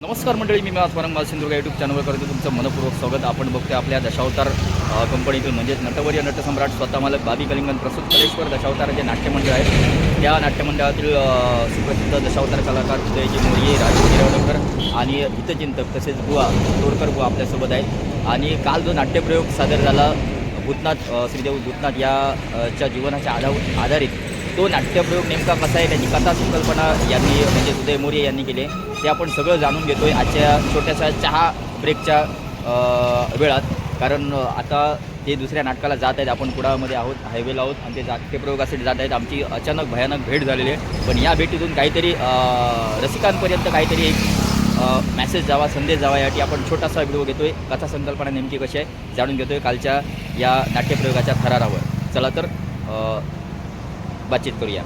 नमस्कार मंडळी मी माझ परंग सिंधुर्ग यूट्यूब चॅनलवर करतो तुमचं मनपूर्वक स्वागत आपण बघतोय आपल्या दशावतार कंपनीतून म्हणजेच नटवर्य नटसम्राट स्वतः मालक बाबी कलिंगन प्रस्तुत कलेश्वर दशावतार जे नाट्यमंडळ आहे त्या नाट्यमंडळातील सुप्रसिद्ध दशावतार कलाकार उदयजी मोर्ये राजू गिरवणकर आणि हितचिंतक तसेच बुवा तोडकर बुवा आपल्यासोबत आहेत आणि काल जो नाट्यप्रयोग सादर झाला भूतनाथ श्रीदेव भूतनाथ या च्या जीवनाच्या आधार आधारित तो नाट्यप्रयोग नेमका कसा आहे त्याची कथा संकल्पना यांनी म्हणजे उदय मोरे यांनी केली आहे. ते आपण सगळं जाणून घेतोय आजच्या छोट्याशा चहा ब्रेकच्या वेळात. कारण आता ते दुसऱ्या नाटकाला जात आहेत. आपण कुडामध्ये आहोत हायवेला आहोत आणि ते नाट्यप्रयोगासाठी जात आहेत. आमची अचानक भयानक भेट झालेली आहे. पण या भेटीतून काहीतरी रसिकांपर्यंत काहीतरी एक मॅसेज जावा संदेश जावा यासाठी आपण छोटासा व्हिडिओ घेतोय. कथा संकल्पना नेमकी कशी आहे जाणून घेतोय कालच्या या नाट्यप्रयोगाच्या थरारावर. चला तर बातचीत करूया.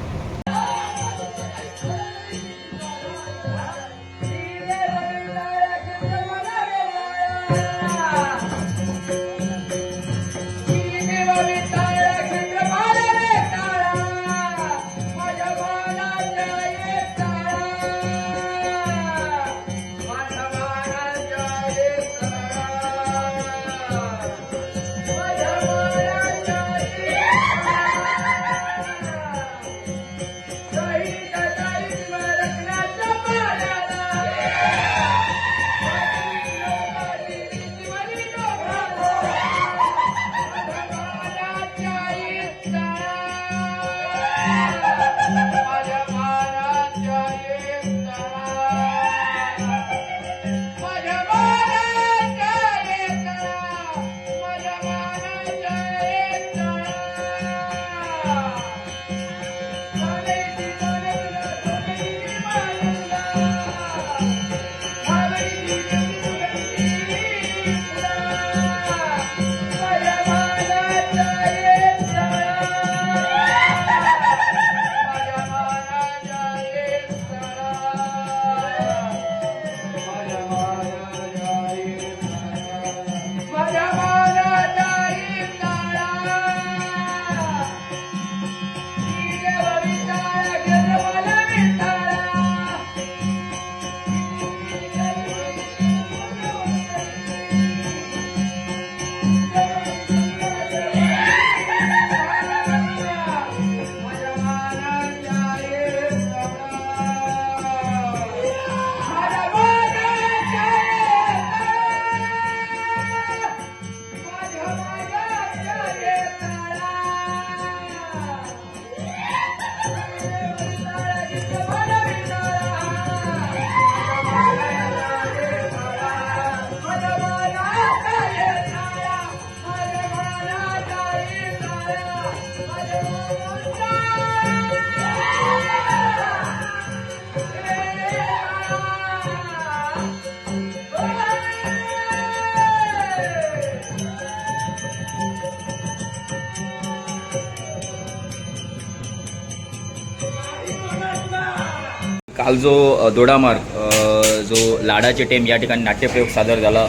जो दोडामार्ग जो लाडाचे टेम या ठिकाणी नाट्यप्रयोग सादर झाला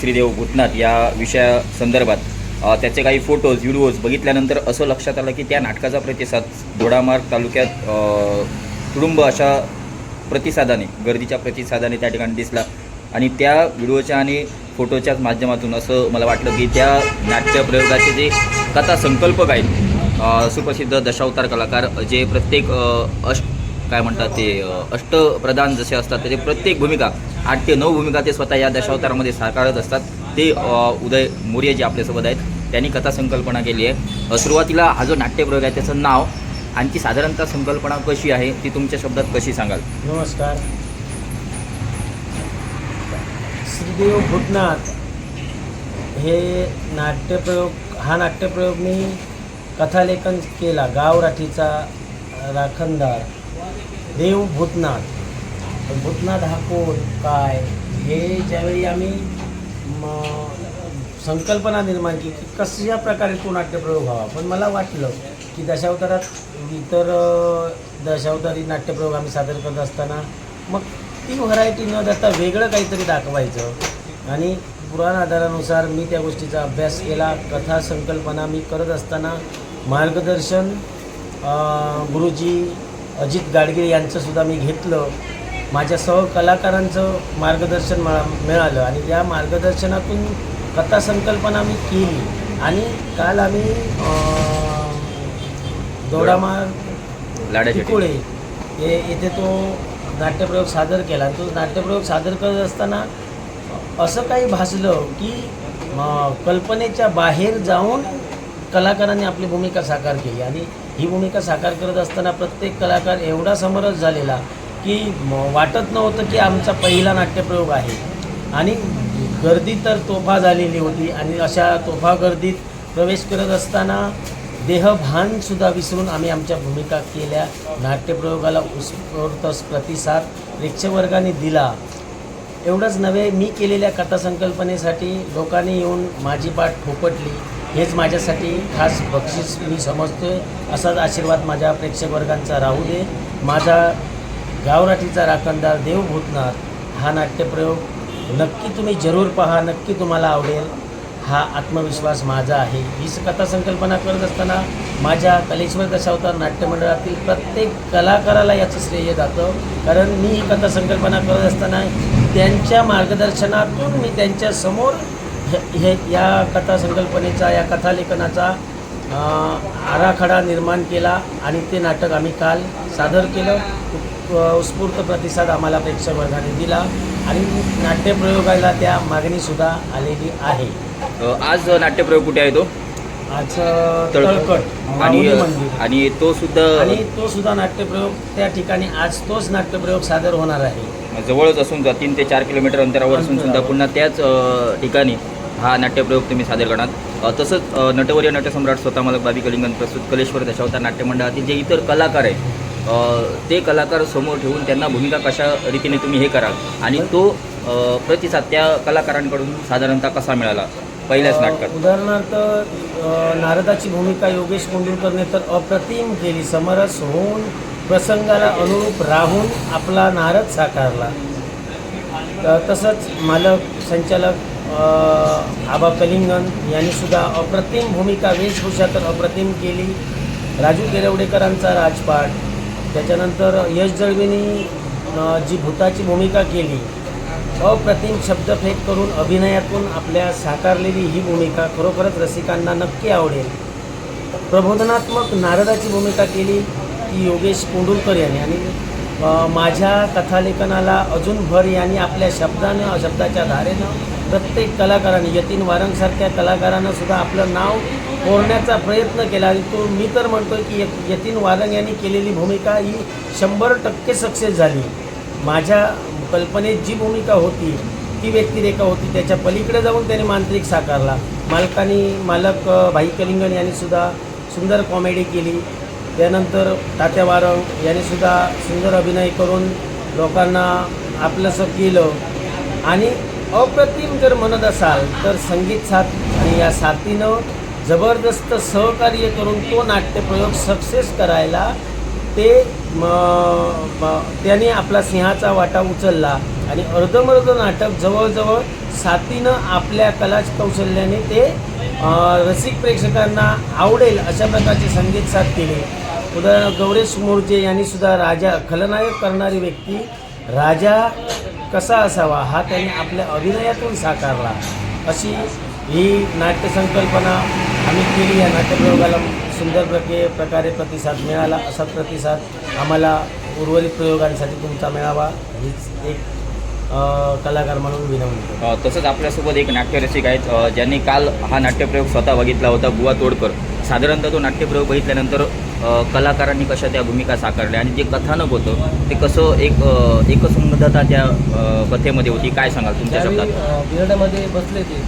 श्रीदेव भूतनाथ या विषया संदर्भात त्याचे काही फोटोज व्हिडिओज बघितल्यानंतर असं लक्षात आलं की त्या नाटकाचा प्रतिसाद दोडामार्ग तालुक्यात तुडुंब अशा प्रतिसादाने गर्दीच्या प्रतिसादाने त्या ठिकाणी दिसला. आणि त्या व्हिडिओच्या आणि फोटोच्याच माध्यमातून असं मला वाटलं की त्या नाट्यप्रयोगाचे जे कथा संकल्पक आहेत सुप्रसिद्ध दशावतार कलाकार जे प्रत्येक अष्ट काय म्हणतात ते अष्टप्रधान जसे असतात त्याचे प्रत्येक भूमिका आठ ते नऊ भूमिका ते स्वतः या दशावतारामध्ये साकारत असतात. ते उदय मोर्ये जे आपल्यासोबत आहेत त्यांनी कथा संकल्पना केली आहे. सुरुवातीला हा जो नाट्यप्रयोग आहे त्याचं नाव आणि ती साधारणतः संकल्पना कशी आहे ती तुमच्या शब्दात कशी सांगाल? नमस्कार. श्रीदेव भूतनाथ हे नाट्यप्रयोग हा नाट्यप्रयोग मी कथालेखन केला गाव राठीचा राखणदार. देव भूतनाथ. पण भूतनाथ हा कोण? काय? हे ज्यावेळी आम्ही संकल्पना निर्माण केली की कशा प्रकारे तो नाट्यप्रयोग व्हावा? पण मला वाटलं की दशावतारात इतर दशावतारी नाट्यप्रयोग आम्ही सादर करत असताना मग ती व्हरायटी न देता वेगळं काहीतरी दाखवायचं. आणि पुराण आधारानुसार मी त्या गोष्टीचा अभ्यास केला कथा संकल्पना मी करत असताना मार्गदर्शन गुरुजी अजित गाडगे यांचंसुद्धा मी घेतलं. माझ्या सहकलाकारांचं मार्गदर्शन मला मिळालं आणि या मार्गदर्शनातून कथासंकल्पना मी केली. आणि काल आम्ही दोडामार चिकोळे हे येथे तो नाट्यप्रयोग सादर केला. आणि तो नाट्यप्रयोग सादर करत असताना असं काही भासलं की कल्पनेच्या बाहेर जाऊन कलाकारांनी आपली भूमिका साकार केली. आणि ही भूमिका साकार करत असताना प्रत्येक कलाकार एवढा समरस झालेला की म, वाटत नव्हतं की आमचा पहिला नाट्यप्रयोग आहे. आणि गर्दी तर तोफा झालेली होती आणि अशा तोफा गर्दीत प्रवेश करत असताना देहभानसुद्धा विसरून आम्ही आमच्या भूमिका केल्या. नाट्यप्रयोगाला उत्स्फूर्त प्रतिसाद प्रेक्षकवर्गाने दिला. एवढंच नव्हे मी केलेल्या कथासंकल्पनेसाठी लोकांनी येऊन माझी पाठ ठोपटली. हेच माझ्यासाठी खास बक्षीस मी समजतो. असाच आशीर्वाद माझ्या प्रेक्षकवर्गांचा राहू दे. माझा गावराठीचा राखणदार देव भूतनाथ हा नाट्यप्रयोग नक्की तुम्ही जरूर पहा नक्की तुम्हाला आवडेल. हा आत्मविश्वास माझा आहे. हीच कथा संकल्पना करत असताना माझ्या कलेश्वर दशावतार नाट्यमंडळातील प्रत्येक कलाकाराला याचं श्रेय जातं. कारण मी ही कथा संकल्पना करत असताना त्यांच्या मार्गदर्शनातून मी त्यांच्यासमोर हे या कथासंकल्पनेचा या कथालेखनाचा आराखडा निर्माण केला आणि ते नाटक आम्ही काल सादर केलं. उत्- उत्स्फूर्त प्रतिसाद आम्हाला प्रेक्षक वर्गाने दिला आणि नाट्यप्रयोगाला त्या मागणीसुद्धा आलेली आहे. आज नाट्यप्रयोग कुठे आहे तो? आज तळकट. आणि आणि तो सुद्धा आणि तो सुद्धा नाट्यप्रयोग त्या ठिकाणी आज तोच नाट्यप्रयोग सादर होणार आहे. जवळच असून जा तीन ते चार किलोमीटर अंतरावर असून सुद्धा. पुन्हा त्याच ठिकाणी हा नाट्यप्रयोग तुम्ही सादर करणार. तसंच नटवर्य नटसम्राट स्वतः मालक बाबी कलिंगन प्रस्तुत कलेश्वर दशावतार नाट्यमंडळातील जे इतर कलाकार आहेत ते कलाकार समोर ठेवून त्यांना भूमिका कशा रीतीने तुम्ही हे कराल आणि तो प्रतिसाद त्या कलाकारांकडून साधारणतः कसा मिळाला? पहिल्याच नाटकात. उदाहरणार्थ नारदाची भूमिका योगेश कोंडुरकरने तर अप्रतिम केली. समरस होऊन प्रसंगाला अनुरूप राहून आपला नारद साकारला. तसंच मालक संचालक आबा कलिंगन यांनी सुद्धा अप्रतिम भूमिका वेशभूषा तर अप्रतिम केली. राजू गिरवडेकरांचा राजपाट त्याच्यानंतर यश जळवेनी जी भूताची भूमिका केली अप्रतिम शब्दफेक करून अभिनयातून आपल्या साकारलेली ही भूमिका खरोखरच रसिकांना नक्की आवडेल. प्रबोधनात्मक नारदाची भूमिका केली ती योगेश कोंडुलकर यांनी आणि माझ्या कथालेखनाला अजून भर यांनी आपल्या शब्दानं शब्दाच्या धारेनं प्रत्येक कलाकाराने यतीन वारंगसारख्या कलाकारानं सुद्धा आपलं नाव कोरण्याचा प्रयत्न केला. आणि तो मी तर म्हणतोय की यत- यतीन वारंग यांनी केलेली भूमिका ही शंभर टक्के सक्सेस झाली. माझ्या कल्पनेत जी भूमिका होती ती व्यक्तिरेखा होती. त्याच्या पलीकडे जाऊन त्याने मांत्रिक साकारला. मालकानी मालक भाई कलिंगन यांनी सुद्धा सुंदर कॉमेडी केली. त्यानंतर तात्या वारंग यांनी सुद्धा सुंदर अभिनय करून लोकांना आपलंसं केलं. आणि अप्रतिम जर म्हणत असाल तर संगीत साथ आणि या साथीनं जबरदस्त सहकार्य करून तो नाट्यप्रयोग सक्सेस करायला ते म, त्यांनी आपला सिंहाचा वाटा उचलला आणि अर्धमर्ध नाटक जवळजवळ साथीनं आपल्या कला कौशल्याने ते रसिक प्रेक्षकांना आवडेल अशा प्रकारचे संगीत साथ केले. उदाहरण गौरेश मोर्जे यांनीसुद्धा राजा खलनायक करणारी व्यक्ती राजा कसा असावा हा त्यांनी आपल्या अभिनयातून साकारला. अशी ही नाट्यसंकल्पना आम्ही केली. या नाट्यप्रयोगाला सुंदर प्रके प्रकारे प्रतिसाद मिळाला. असा प्रतिसाद आम्हाला उर्वरित प्रयोगांसाठी तुमचा मिळावा. हीच एक कलाकार म्हणून विनंती अ, तसंच आपल्यासोबत एक नाट्यरसिक आहेत ज्यांनी काल हा नाट्यप्रयोग स्वतः बघितला होता बुवा तोडकर. साधारणतः तो नाट्यप्रयोग बघितल्यानंतर कलाकारांनी कशा त्या भूमिका साकारल्या आणि जे कथानक होतं ते कसं एक अ, एकसंबद्धता त्या कथेमध्ये होती काय सांगाल तुमच्या शब्दात? बिरडामध्ये बसले ते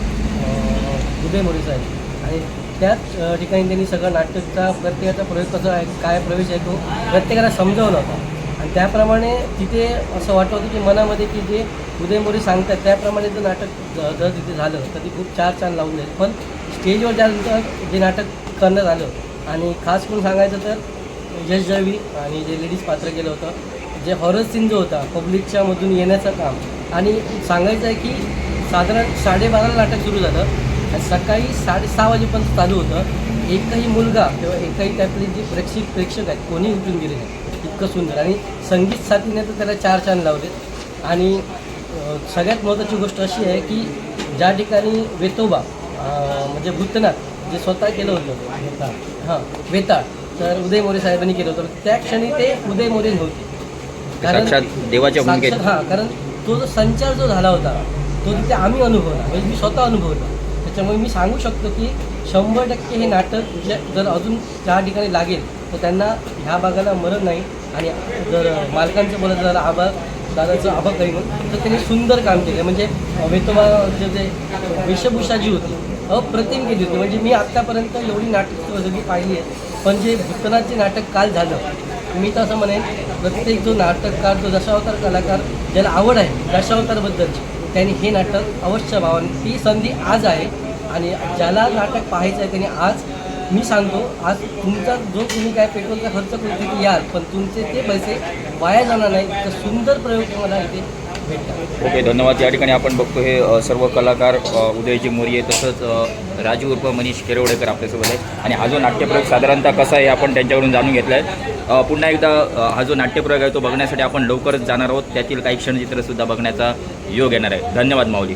उदय मोरे साहेब. आणि त्याच ठिकाणी त्यांनी सगळं नाटकचा प्रत्येकाचा प्रयोग कसा आहे काय प्रवेश आहे तो प्रत्येकाला समजावला होता. आणि त्याप्रमाणे तिथे असं वाटत होतं की मनामध्ये की जे उदय मोरे सांगतात त्याप्रमाणे जर नाटक जर तिथे झालं तर ते खूप चार छान लावून जाईल पण स्टेजवर ज्यानंतर जे नाटक करण्यात आलं आणि खास करून सांगायचं तर यश जळवी आणि जे लेडीज पात्र केलं होतं जे हॉरर सीन जो होता पब्लिकच्या मधून येण्याचं काम आणि सांगायचं आहे की साधारण साडेबाराला नाटक सुरू झालं आणि सकाळी साडेसहा वाजेपर्यंत चालू होतं. एकही मुलगा किंवा एकही त्यातले जे प्रेक्षक प्रेक्षक आहेत कोणी उठून गेले नाही. इतकं सुंदर. आणि संगीत साथीने तर त्याला चार चांद लावले. आणि सगळ्यात महत्त्वाची गोष्ट अशी आहे की ज्या ठिकाणी वेतोबा म्हणजे भूतनाथ जे स्वतः केलं होतं. हां वेताळ. तर उदय मोरे साहेबांनी केलं होतं. त्या क्षणी ते उदय मोरे नव्हते. साक्षात देवाच्या हां कारण तो जो संचार जो झाला होता तो तिथे आम्ही अनुभवला. म्हणजे मी स्वतः अनुभवला. त्याच्यामुळे मी सांगू शकतो की शंभर टक्के हे नाटक जर अजून ज्या ठिकाणी लागेल तर त्यांना ह्या भागाला मरण नाही. आणि जर मालकांचं बोलत झालं आबा दादाचं आबा म्हणून तर त्यांनी सुंदर काम केलं. म्हणजे वेतोबा जे जे वेशभूषा जी होती अप्रतिम केली होती. म्हणजे मी आत्तापर्यंत एवढी नाटक सगळी पाहिली आहे. पण जे भूतनाचे नाटक काल झालं मी तर असं म्हणेन प्रत्येक जो नाटककार जो दशावतार कलाकार ज्याला आवड आहे दशावतारबद्दलची त्यांनी हे नाटक अवश्य व्हावं. ती संधी आज आहे. आणि ज्याला नाटक पाहायचं आहे त्यांनी आज मी सांगतो आज तुमचा जो तुम्ही काय पेट्रोलचा खर्च करून तिथे याल पण तुमचे ते पैसे वाया जाणार नाही तर सुंदर प्रयोग तुम्हाला इथे भेटतात. ओके धन्यवाद. या ठिकाणी आपण बघतो हे सर्व कलाकार उदयजी मोरिये तसंच राजू उर्फ मनीष केरवडेकर आपल्यासोबत आहे आणि हा जो नाट्यप्रयोग साधारणतः कसा आहे आपण त्यांच्याकडून जाणून घेतला आहे. पुन्हा एकदा हा जो नाट्यप्रयोग आहे तो बघण्यासाठी आपण लवकरच जाणार आहोत. त्यातील काही क्षणचित्रसुद्धा बघण्याचा योग येणार आहे. धन्यवाद माऊली.